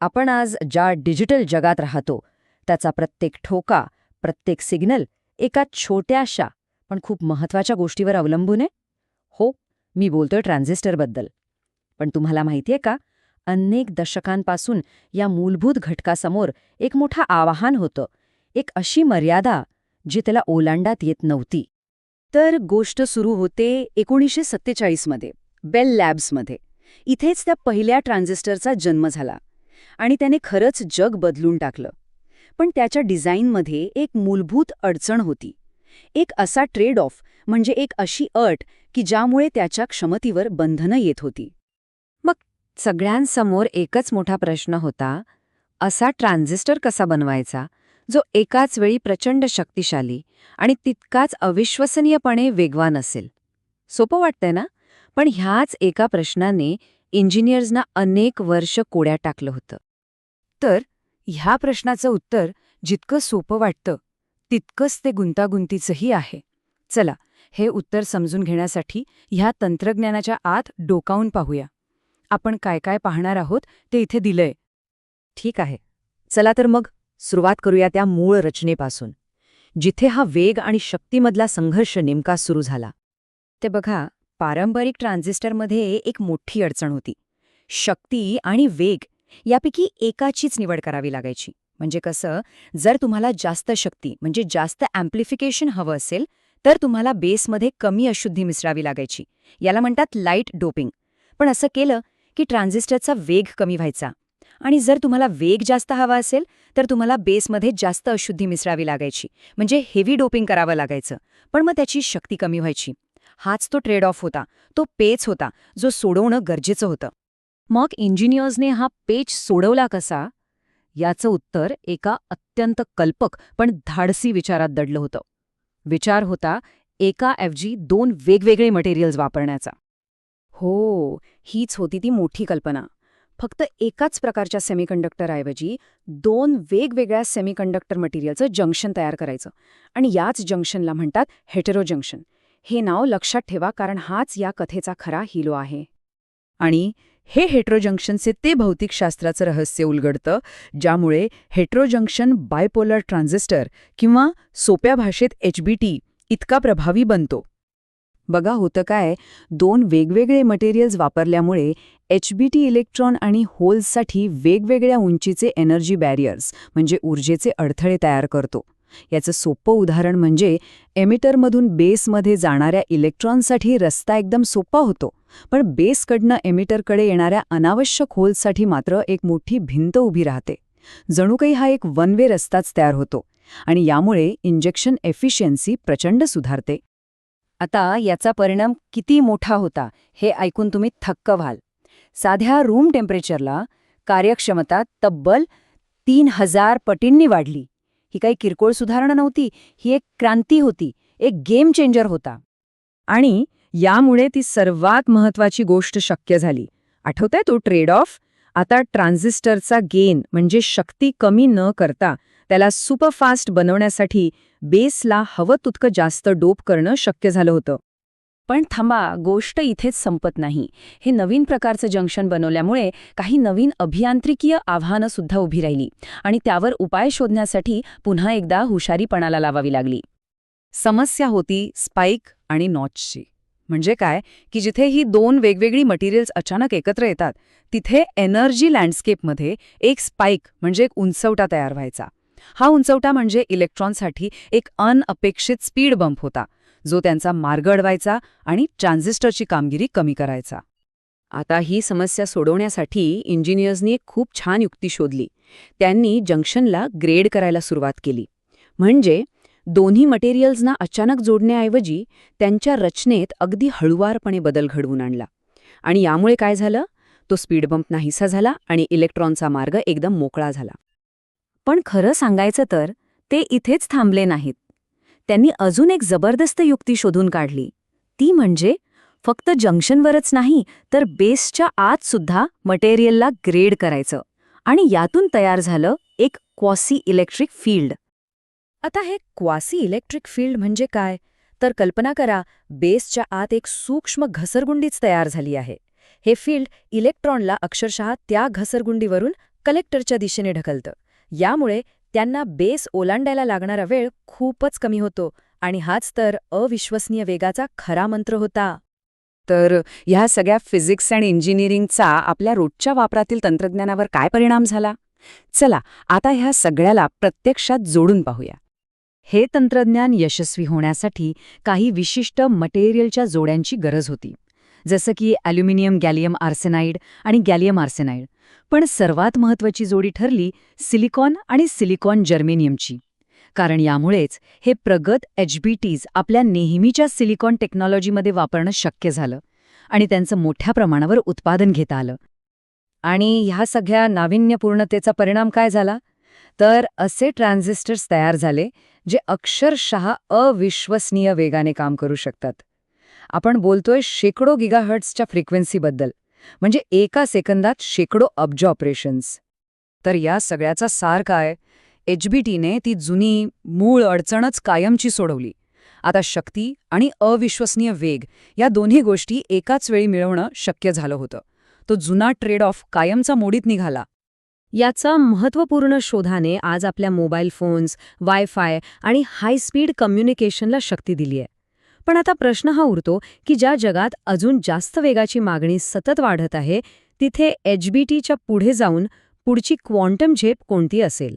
आपण आज ज्या डिजिटल जगात राहतो त्याचा प्रत्येक ठोका प्रत्येक सिग्नल एका छोट्याशा पण खूप महत्त्वाच्या गोष्टीवर अवलंबून आहे. हो मी बोलतोय ट्रान्झिस्टरबद्दल पण तुम्हाला माहितीये का अनेक दशकांपासून या मूलभूत घटकासमोर एक मोठं आवाहन होतं एक अशी मर्यादा जी त्याला ओलांडात येत नव्हती. तर गोष्ट सुरू होते एकोणीसशे सत्तेचाळीसमध्ये बेल लॅब्समध्ये. इथेच त्या पहिल्या ट्रान्झिस्टरचा जन्म झाला. आणि त्याने खरंच जग बदलून टाकलं. पण त्याच्या डिझाईनमध्ये एक मूलभूत अडचण होती. एक असा ट्रेड ऑफ म्हणजे एक अशी अट की ज्यामुळे त्याच्या क्षमतेवर बंधनं येत होती. मग सगळ्यांसमोर एकच मोठा प्रश्न होता असा ट्रान्झिस्टर कसा बनवायचा जो एकाच वेळी प्रचंड शक्तिशाली आणि तितकाच अविश्वसनीयपणे वेगवान असेल? सोपं वाटतंय ना? पण ह्याच एका प्रश्नाने इंजिनियर्सना अनेक वर्ष कोड्या टाकलं होतं. तर ह्या प्रश्नाचं उत्तर जितकं सोपं वाटतं तितकंच ते गुंतागुंतीचंही आहे. चला हे उत्तर समजून घेण्यासाठी ह्या तंत्रज्ञानाच्या आत डोकावून पाहूया. आपण काय काय पाहणार आहोत ते इथे दिलंय. ठीक आहे. चला तर मग सुरुवात करूया त्या मूळ रचनेपासून. जिथे हा वेग आणि शक्तीमधला संघर्ष नेमका सुरू झाला. ते बघा पारंपरिक ट्रान्झिस्टरमध्ये एक मोठी अडचण होती. शक्ती आणि वेग यापैकी एकाचीच निवड करावी लागायची. म्हणजे कसं जर तुम्हाला जास्त शक्ती म्हणजे जास्त अँप्लिफिकेशन हवं असेल तर तुम्हाला बेसमध्ये कमी अशुद्धी मिसळावी लागायची. याला म्हणतात लाइट डोपिंग. पण असं केलं की ट्रान्झिस्टरचा वेग कमी व्हायचा. आणि जर तुम्हाला वेग जास्त हवा असेल तर तुम्हाला बेसमध्ये जास्त अशुद्धी मिसळावी लागायची. म्हणजे हेवी डोपिंग करावं लागायचं. पण मग त्याची शक्ती कमी व्हायची. हाच तो ट्रेड ऑफ होता. तो पेच होता जो सोडवणं गरजेचं होतं. मग इंजिनियर्सने हा पेच सोडवला कसा? याचं उत्तर एका अत्यंत कल्पक पण धाडसी विचारात दडलं होतं. विचार होता एका ऐवजी दोन वेगवेगळे मटेरियल्स वापरण्याचा. हो हीच होती ती मोठी कल्पना. फक्त एकाच प्रकारच्या सेमीकंडक्टरऐवजी दोन वेगवेगळ्या सेमीकंडक्टर मटेरियलचं जंक्शन तयार करायचं. आणि याच जंक्शनला म्हणतात हेटेरो जंक्शन हे नाव लक्षात ठेवा कारण हाच या कथेचा खरा हिलो आहे. आणि हे हेट्रो जंक्शनचे ते भौतिकशास्त्राचं रहस्य उलगडतं ज्यामुळे हेट्रो जंक्शन बायपोलर ट्रान्झिस्टर किंवा सोप्या भाषेत एचबीटी इतका प्रभावी बनतो. बघा होतं काय दोन वेगवेगळे मटेरियल्स वापरल्यामुळे एचबीटी इलेक्ट्रॉन आणि होल्ससाठी वेगवेगळ्या उंचीचे एनर्जी बॅरियर्स म्हणजे ऊर्जेचे अडथळे तयार करतो. याचं सोपं उदाहरण म्हणजे एमिटरमधून बेसमध्ये जाणाऱ्या इलेक्ट्रॉनसाठी रस्ता एकदम सोपा होतो पण बेसकडनं एमिटरकडे येणाऱ्या अनावश्यक होल्ससाठी मात्र एक मोठी भिंत उभी राहते. जणू काही हा एक वन वे रस्ताच तयार होतो आणि यामुळे इंजेक्शन एफिशियन्सी प्रचंड सुधारते. आता याचा परिणाम किती मोठा होता हे ऐकून तुम्ही थक्क व्हाल. साध्या रूम टेम्परेचरला कार्यक्षमता तब्बल तीन हजार पटींनी वाढली. ही काही किरकोळ सुधारणा नव्हती. ही एक क्रांती होती. एक गेम चेंजर होता. आणि यामुळे ती सर्वात महत्वाची गोष्ट शक्य झाली. आठवतंय तो ट्रेड ऑफ आता ट्रान्झिस्टरचा गेन म्हणजे शक्ती कमी न करता त्याला सुपरफास्ट बनवण्यासाठी बेसला हवं तितकं जास्त डोप करणं शक्य झालं होतं. पण थांबा गोष्ट इथेच संपत नाही. हे नवीन प्रकारचं जंक्शन बनवल्यामुळे काही नवीन अभियांत्रिकीय आव्हानं सुद्धा उभी राहिली आणि त्यावर उपाय शोधण्यासाठी पुन्हा एकदा हुशारीपणाला लावावी लागली. समस्या होती स्पाइक आणि नॉचची. म्हणजे काय? की जिथे ही दोन वेगवेगळी मटेरियल्स अचानक एकत्र येतात तिथे एनर्जी लँडस्केपमध्ये एक स्पाइक म्हणजे एक उंचवटा तयार व्हायचा. हा उंचवटा म्हणजे इलेक्ट्रॉनसाठी एक अनअपेक्षित स्पीड बंप होता. जो त्यांचा मार्ग अडवायचा आणि ट्रान्झिस्टरची कामगिरी कमी करायचा. आता ही समस्या सोडवण्यासाठी इंजिनियर्सनी एक खूप छान युक्ती शोधली. त्यांनी जंक्शनला ग्रेड करायला सुरुवात केली. म्हणजे दोन्ही मटेरियल्सना अचानक जोडण्याऐवजी त्यांच्या रचनेत अगदी हळुवारपणे बदल घडवून आणला. आणि यामुळे काय झालं? तो स्पीड बंप नाहीसा झाला आणि इलेक्ट्रॉनचा मार्ग एकदम मोकळा झाला. पण खरं सांगायचं तर ते इथेच थांबले नाहीत. त्यांनी अजून एक जबरदस्त युक्ती शोधून काढली. ती म्हणजे फक्त जंक्शनवरच नाही तर बेसच्या आत सुद्धा मटेरियलला ग्रेड करायचं. आणि यातून तयार झालं एक क्वासी इलेक्ट्रिक फील्ड. आता हे क्वासी इलेक्ट्रिक फील्ड म्हणजे काय? तर कल्पना करा बेसच्या आत एक सूक्ष्म घसरगुंडीच तयार झाली आहे. हे फील्ड इलेक्ट्रॉनला अक्षरशः त्या घसरगुंडीवरून कलेक्टरच्या दिशेने ढकलतं. यामुळे त्यांना बेस ओलांडायला लागणारा वेळ खूपच कमी होतो आणि हाच तर अविश्वसनीय वेगाचा खरा मंत्र होता. तर ह्या सगळ्या फिजिक्स अँड इंजिनिअरिंगचा आपल्या रोजच्या वापरातील तंत्रज्ञानावर काय परिणाम झाला? चला आता ह्या सगळ्याला प्रत्यक्षात जोडून पाहूया. हे तंत्रज्ञान यशस्वी होण्यासाठी काही विशिष्ट मटेरियलच्या जोड्यांची गरज होती. जसं की ॲल्युमिनियम गॅलियम आर्सेनाइड आणि गॅलियम आर्सेनाइड. पण सर्वात महत्त्वाची जोडी ठरली सिलिकॉन आणि सिलिकॉन जर्मेनियमची. कारण यामुळेच हे प्रगत एचबीटीज आपल्या नेहमीच्या सिलिकॉन टेक्नॉलॉजीमध्ये वापरणं शक्य झालं आणि त्यांचं मोठ्या प्रमाणावर उत्पादन घेता आलं. आणि ह्या सगळ्या नाविन्यपूर्णतेचा परिणाम काय झाला? तर असे ट्रान्झिस्टर्स तयार झाले जे अक्षरशः अविश्वसनीय वेगाने काम करू शकतात. आपण बोलतोय शेकडो गिगाहर्ट्सच्या फ्रिक्वेन्सीबद्दल. म्हणजे एका सेकंदात शेकडो अब्ज ऑपरेशन्स. तर या सगळ्याचा सार काय? एचबीटीने ती जुनी मूळ अडचणच कायमची सोडवली. आता शक्ती आणि अविश्वसनीय वेग या दोन्ही गोष्टी एकाच वेळी मिळवणं शक्य झालं होतं. तो जुना ट्रेड ऑफ कायमचा मोडीत निघाला. याचा महत्त्वपूर्ण शोधाने आज आपल्या मोबाईल फोन्स वायफाय आणि हाय स्पीड कम्युनिकेशनला शक्ती दिली आहे पण आता प्रश्न हा उरतो की ज्या जगात अजून जास्त वेगाची मागणी सतत वाढत आहे तिथे एचबीटीच्या पुढे जाऊन पुढची क्वांटम झेप कोणती असेल?